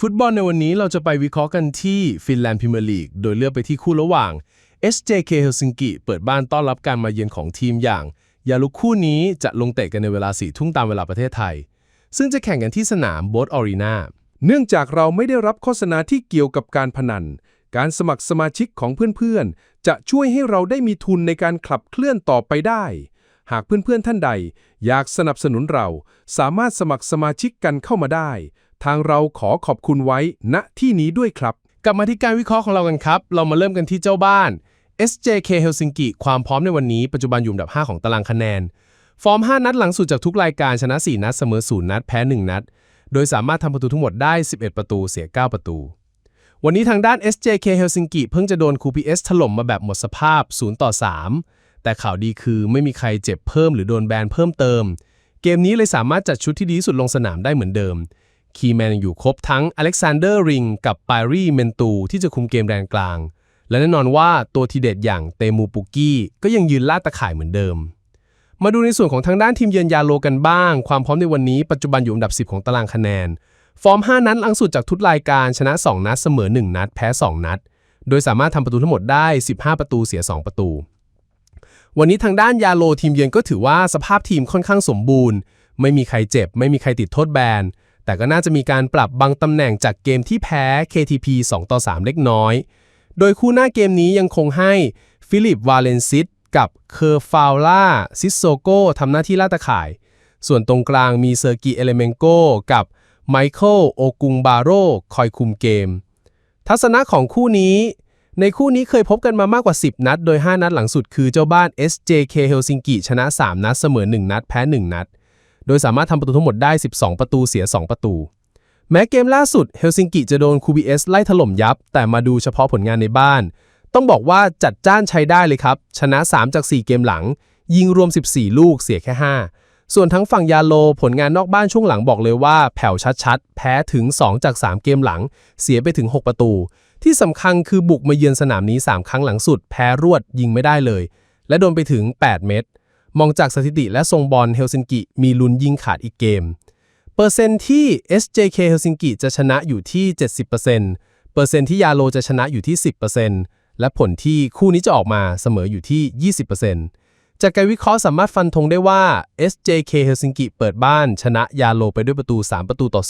ฟุตบอลในวันนี้เราจะไปวิเคราะห์กันที่ฟินแลนด์พรีเมียร์ลีกโดยเลือกไปที่คู่ระหว่าง SJK เฮลซิงกิเปิดบ้านต้อนรับการมาเยือนของทีมอย่าง ยาลุกคู่นี้จะลงเตะกันในเวลาสี่ทุ่มตามเวลาประเทศไทย ซึ่งจะแข่งกันที่สนามโบสออรีนาเนื่องจากเราไม่ได้รับโฆษณาที่เกี่ยวกับการพนัน การสมัครสมาชิกของเพื่อนๆ จะช่วยให้เราได้มีทุนในการขับเคลื่อนต่อไปได้ หากเพื่อนๆท่านใด อยากสนับสนุนเรา สามารถสมัครสมาชิกกันเข้ามาได้ ทางเราขอขอบคุณไว้ณที่นี้ด้วยครับ กลับมาที่การวิเคราะห์ของเรากันครับ เรามาเริ่มกันที่เจ้าบ้าน SJK เฮลซิงกิความพร้อมในวันนี้ปัจจุบันอยู่อันดับ 5 ของตารางคะแนน ฟอร์ม 5 นัดหลังสุดจากทุกรายการชนะ 4 นัดเสมอ 0 นัด แพ้ 1 นัด โดยสามารถทำประตูทั้งหมดได้ 11 ประตูเสีย 9 ประตู วันนี้ทางด้าน SJK เฮลซิงกิเพิ่งจะโดนคู PS ถล่มมาแบบหมดสภาพ 0 ต่อ 3 แต่ข่าวดีคือไม่มีใครเจ็บเพิ่มหรือโดนแบนเพิ่มเติม เกมนี้เลยสามารถจัดชุดที่ดีสุดลงสนามได้เหมือนเดิม คีแมนอยู่ครบทั้งอเล็กซานเดอร์ริงกับปารีเมนตูที่จะคุมเกมแดนกลาง และแน่นอนว่าตัวทีเด็ดอย่างเตมูปุกี้ก็ยังยืนล่าตะข่ายเหมือนเดิม มาดูในส่วนของทางด้านทีมเยือนยาโลกันบ้าง ความพร้อมในวันนี้ปัจจุบันอยู่อันดับ 10 ของตารางคะแนน ฟอร์ม 5 นัดหลังสุดจากทุกรายการชนะ 2 นัดเสมอ 1 นัด แพ้ 2 นัด โดยสามารถทำประตูทั้งหมดได้ 15 ประตูเสีย 2 ประตู วันนี้ทางด้านยาโลทีมเยือนก็ถือว่าสภาพทีมค่อนข้างสมบูรณ์ ไม่มีใครเจ็บ ไม่มีใครติดโทษแบน แต่ก็น่าจะมีการปรับบางตำแหน่งจากเกมที่แพ้ KTP 2 ต่อ 3 เล็กน้อย โดยคู่หน้าเกมนี้ยังคงให้ฟิลิปวาเลนซิตกับเคอร์ฟาวล่าซิสโซโกทำหน้าที่ล่าตะข่าย ส่วนตรงกลางมีเซอร์กิเอเลเมนโกกับไมเคิลโอกุงบาโรคอยคุมเกม ทัศนะของคู่นี้ ในคู่นี้เคยพบกันมามากกว่า 10 นัด โดย 5 นัดหลังสุดคือเจ้าบ้าน SJK เฮลซิงกิชนะ 3 นัด เสมอ 1 นัด แพ้ 1 นัด โดยสามารถทำประตูทั้งหมดได้ 12 ประตูเสีย 2 ประตู แม้เกมล่าสุดเฮลซิงกิจะโดนคูบีเอสไล่ถล่มยับ แต่มาดูเฉพาะผลงานในบ้าน ต้องบอกว่าจัดจ้านใช้ได้เลยครับ ชนะ 3 จาก 4 เกมหลัง ยิงรวม 14 ลูกเสียแค่ 5 ส่วนทั้งฝั่งยาโลผลงานนอกบ้านช่วงหลังบอกเลยว่า แผ่วชัดๆ แพ้ถึง 2 จาก 3 เกมหลัง เสียไปถึง 6 ประตู ที่สำคัญคือบุกมาเยือนสนามนี้ 3 ครั้งหลังสุด แพ้รวดยิงไม่ได้เลย และโดนไปถึง 8 เม็ด มองจากสถิติและทรงบอลเฮลซิงกิมีลุ้นยิงขาดอีกเกม เปอร์เซ็นต์ที่ SJK เฮลซิงกิจะชนะอยู่ที่ 70%เปอร์เซ็นต์ที่ยาโลจะชนะอยู่ที่ 10%และผลที่คู่นี้จะออกมาเสมออยู่ที่ 20%จากการวิเคราะห์สามารถฟันธงได้ว่า SJK เฮลซิงกิเปิดบ้านชนะยาโลไปด้วยประตู 3 ประตูต่อ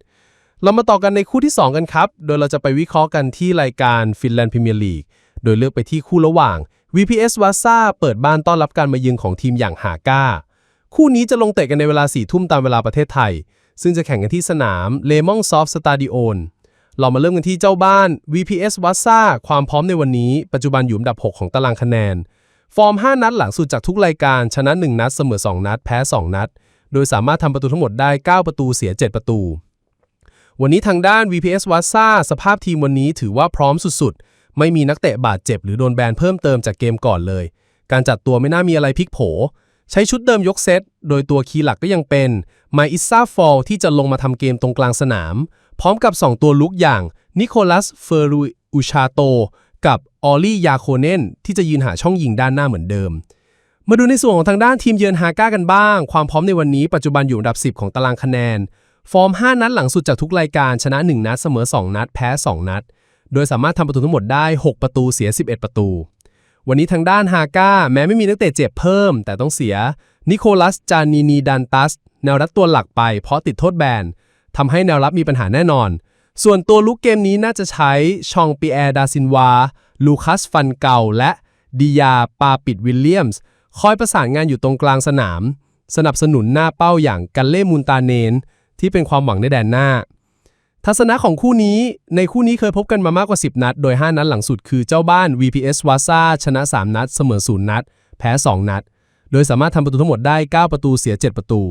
0 เรามาต่อกันในคู่ที่ 2 กันครับ โดยเราจะไปวิเคราะห์กันที่รายการฟินแลนด์พรีเมียร์ลีกโดยเลือกไปที่คู่ระหว่าง VPS วาซ่าเปิดบ้านต้อนรับการมาเยือนของทีมอย่างฮาก้า คู่นี้จะลงเตะกันในเวลา4ทุ่มตามเวลาประเทศไทย ซึ่งจะแข่งกันที่สนามเลมองซอฟสตาดิโอนเรามาเริ่มกันที่เจ้าบ้าน VPS วัสซาความพร้อมในวันนี้ ปัจจุบันอยู่อันดับ 6 ของตารางคะแนน ฟอร์ม 5 นัดหลังสุดจากทุกรายการ ชนะ 1 นัด เสมอ 2 นัด แพ้ 2 นัด โดยสามารถทำประตูทั้งหมดได้ 9 ประตูเสีย 7 ประตู วันนี้ทางด้าน VPS วัสซาสภาพทีมวันนี้ถือว่าพร้อมสุดๆ ไม่มีนักเตะบาดเจ็บหรือโดนแบนเพิ่มเติมจากเกมก่อนเลย การจัดตัวไม่น่ามีอะไรพลิกโผ ใช้ชุดเดิมยกเซต โดยตัวคีย์หลักก็ยังเป็นไมอิซาฟอลที่จะลงมาทำเกมตรงกลางสนาม พร้อมกับ 2 ตัวลุกอย่างนิโคลัสเฟอรูอุชาโต กับออลลี่ยาโคเนนที่จะยืนหาช่องยิงด้านหน้าเหมือนเดิม มาดูในส่วนของทางด้านทีมเยือนฮาก้ากันบ้าง ความพร้อมในวันนี้ปัจจุบันอยู่อันดับ 10 ของตารางคะแนน ฟอร์ม 5 นัดหลังสุดจากทุกรายการชนะ 1 นัดเสมอ 2 นัด แพ้ 2 นัด โดยสามารถทำประตูทั้งหมดได้ 6 ประตูเสีย 11 ประตู วันนี้ทางด้านฮาก้าแม้ไม่มีนักเตะเจ็บเพิ่ม แต่ต้องเสียนิโคลัสจานีนีดันตัสแนวรับตัวหลักไปเพราะติดโทษแบนทำให้แนวรับมีปัญหาแน่นอน ส่วนตัวลุกเกมนี้น่าจะใช้ชองปีแอร์ดาซินวา ลูคัสฟันเกาและดิยาปาปิดวิลเลียมส์คอยประสานงานอยู่ตรงกลางสนาม สนับสนุนหน้าเป้าอย่างกันเล่มูนตาเนน ที่เป็นความหวังในแดนหน้า ทัศนะของคู่นี้ในคู่นี้เคยพบกันมามากกว่า 10 นัด โดย 5 นัดหลังสุดคือเจ้าบ้าน VPS วาซาชนะ 3 นัด เสมอ 0 นัด แพ้ 2 นัด โดยสามารถทำประตูทั้งหมดได้ 9 ประตูเสีย 7 ประตู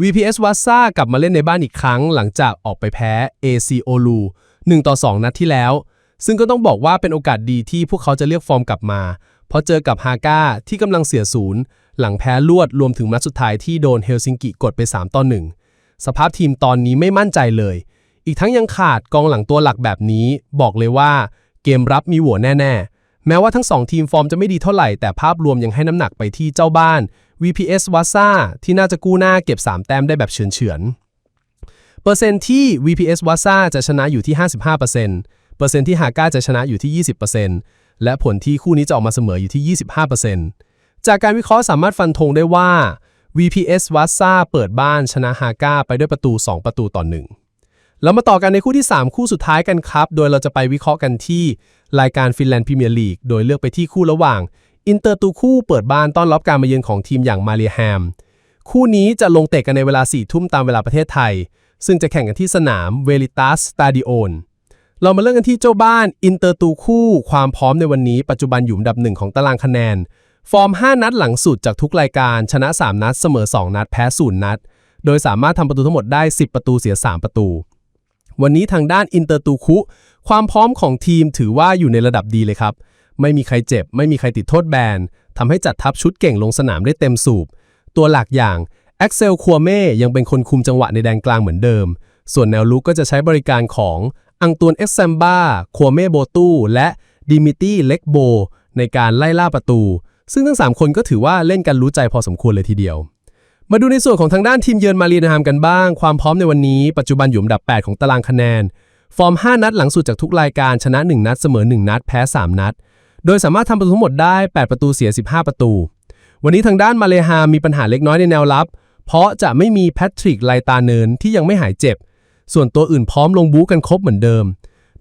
VPS วั s ซ่ากลับมาเล่นในบ้านอีกครั้ง หลังจากออกไปแพ้ AC Olu 1ต่อ 2 นัดที่แล้ว ซึ่งก็ต้องบอกว่าเป็นโอกาสดีที่พวกเขาจะเรียกฟอร์มกลับมา เพราะเจอกับฮาก้าที่กำลังเสียศูนย์หลังแพ้ลวดรวมถึงนัดสุดท้ายที่โดนเฮลซิงกิกดไป3ต่อ1สภาพทีมตอนนี้ไม่มั่นใจเลย อีกทั้งยังขาดกองหลังตัวหลักแบบนี้ บอกเลยว่าเกมรับมีหัวแน่ ๆ แม้ว่าทั้ง 2 ทีมฟอร์มจะไม่ดีเท่าไหร่ แต่ภาพรวมยังให้น้ำหนักไปที่เจ้าบ้าน VPS วั s ซ่าที่น่าจะกู้หน้าเก็บ 3 แต้มได้แบบเฉือนๆเปอร์เซ็นต์ที่ VPS วั s ซ่าจะชนะอยู่ที่ 55%เปอร์เซ็นต์ที่ฮาก้าจะชนะอยู่ที่ 20%และผลที่คู่นี้จะออกมาเสมออยู่ที่ 25%จากการวิเคราะห์สามารถฟันธงได้ว่า VPS วั s ซ่าเปิดบ้านชนะฮาก้าไปด้วยประตู 2 ประตูต่อ1 แล้วมาต่อกันในคู่ที่ 3 คู่สุดท้ายกันครับ โดยเราจะไปวิเคราะห์กันที่ รายการฟินแลนด์พรีเมียร์ลีก โดยเลือกไปที่คู่ระหว่าง อินเตอร์ตูคู่เปิดบ้านต้อนรับการมาเยือนของทีมอย่างมาเรียแฮม คู่นี้จะลงเตะกันในเวลา4ทุ่มตามเวลาประเทศไทย ซึ่งจะแข่งกันที่สนามเวลิตัสสตาดิโอนเรามาเริ่มกันที่เจ้าบ้านอินเตอร์ตูคู่ ความพร้อมในวันนี้ ปัจจุบันอยู่อันดับหนึ่งของตารางคะแนน ฟอร์ม 5 นัดหลังสุดจากทุกรายการ ชนะ 3 นัดเสมอ 2 นัด แพ้ 0 นัด โดยสามารถทำประตูทั้งหมดได้ 10 ประตูเสีย 3 ประตู วันนี้ทางด้านอินเตอร์ตูคุความพร้อมของทีมถือว่าอยู่ในระดับดีเลยครับ ไม่มีใครเจ็บ ไม่มีใครติดโทษแบนทำให้จัดทัพชุดเก่งลงสนามได้เต็มสูบ ตัวหลักอย่างแอ็กเซลคัวเม่ยังเป็นคนคุมจังหวะในแดนกลางเหมือนเดิม ส่วนแนวลุกก็จะใช้บริการของอังตวนเอ็กซัมบ้าคัวเม่โบตูและดิมิตี้เล็กโบในการไล่ล่าประตู ซึ่งทั้ง 3 คนก็ถือว่าเล่นกันรู้ใจพอสมควรเลยทีเดียว มาดูในส่วนของทางด้านทีมเยือนมารีนามกันบ้าง ความพร้อมในวันนี้ปัจจุบันอยู่อันดับ 8 ของตารางคะแนน ฟอร์ม 5 นัดหลังสุดจากทุกรายการชนะ 1 นัดเสมอ 1 นัด แพ้ 3 นัด โดยสามารถทำประตูทั้งหมดได้ 8 ประตูเสีย 15 ประตู วันนี้ทางด้านมาเลฮามีปัญหาเล็กน้อยในแนวรับ เพราะจะไม่มีแพทริกไลตาเนินที่ยังไม่หายเจ็บ ส่วนตัวอื่นพร้อมลงบู๊กันครบเหมือนเดิม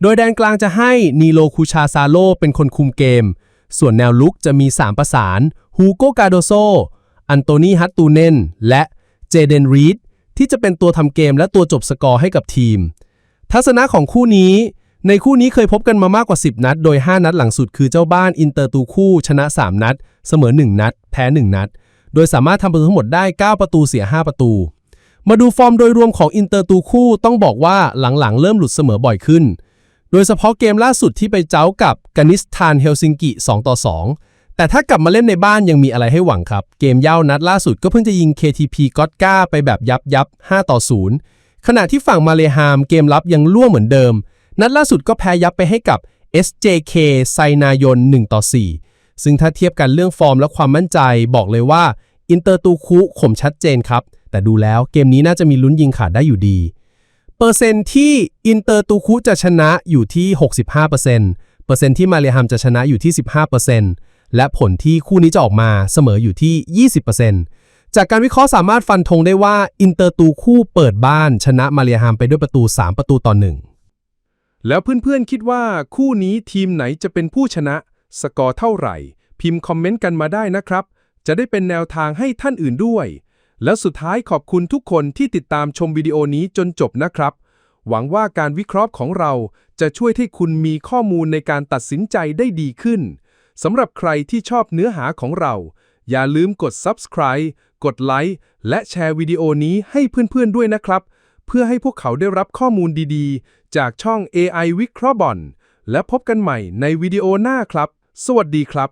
โดยแดนกลางจะให้นีโลคูชาซาโลเป็นคนคุมเกม ส่วนแนวลุกจะมี 3 ประสานฮูโกกาโดโซ อันโตนีฮัตตูเนนและเจเดนรีดที่จะเป็นตัวทำเกมและตัวจบสกอร์ให้กับทีม ทัศนะของคู่นี้ ในคู่นี้เคยพบกันมามากกว่า 10 นัด โดย 5 นัดหลังสุดคือเจ้าบ้านอินเตอร์ตูคู่ ชนะ 3 นัด เสมอ 1 นัด แพ้ 1 นัด โดยสามารถทำประตูทั้งหมดได้ 9 ประตูเสีย 5 ประตู มาดูฟอร์มโดยรวมของอินเตอร์ตูคู่ต้องบอกว่าหลังๆ เริ่มหลุดเสมอบ่อยขึ้น โดยเฉพาะเกมล่าสุดที่ไปเจ้ากับกานิสทานเฮลซิงกิ 2 ต่อ 2 แต่ถ้ากลับมาเล่นในบ้านยังมีอะไรให้หวังครับ เกมเย่านัดล่าสุดก็เพิ่งจะยิง KTP ก็อตกาไปแบบยับยับ5ต่อ0ขณะที่ฝั่งมาเลฮามเกมรับยังล่วงเหมือนเดิม นัดล่าสุดก็แพ้ยับไปให้กับ SJK ไซนายน1ต่อ4ซึ่งถ้าเทียบกันเรื่องฟอร์มและความมั่นใจบอกเลยว่าอินเตอร์ตูคุข่มชัดเจนครับ แต่ดูแล้วเกมนี้น่าจะมีลุ้นยิงขาดได้อยู่ดี เปอร์เซ็นที่อินเตอร์ตูคุจะชนะอยู่ที่ 65%เปอร์เซ็นที่มาเลฮัมจะชนะอยู่ที่ 15% และผลที่คู่นี้จะออกมาเสมออยู่ที่ 20%จากการวิเคราะห์สามารถฟันธงได้ว่าอินเตอร์ตูคู่เปิดบ้านชนะมาเลฮัมไปด้วยประตู 3 ประตูต่อ1แล้วเพื่อนๆคิดว่าคู่นี้ทีมไหนจะเป็นผู้ชนะ สกอร์เท่าไหร่ พิมพ์คอมเมนต์กันมาได้นะครับ จะได้เป็นแนวทางให้ท่านอื่นด้วย แล้วสุดท้ายขอบคุณทุกคนที่ติดตามชมวิดีโอนี้จนจบนะครับ หวังว่าการวิเคราะห์ของเราจะช่วยให้คุณมีข้อมูลในการตัดสินใจได้ดีขึ้น สำหรับใครที่ชอบเนื้อหาของเรา อย่าลืมกด subscribe กดไลค์และแชร์วิดีโอนี้ให้เพื่อนๆด้วยนะครับ เพื่อให้พวกเขาได้รับข้อมูลดีๆ จากช่อง AI วิเคราะห์บอลและพบกันใหม่ในวิดีโอหน้าครับ สวัสดีครับ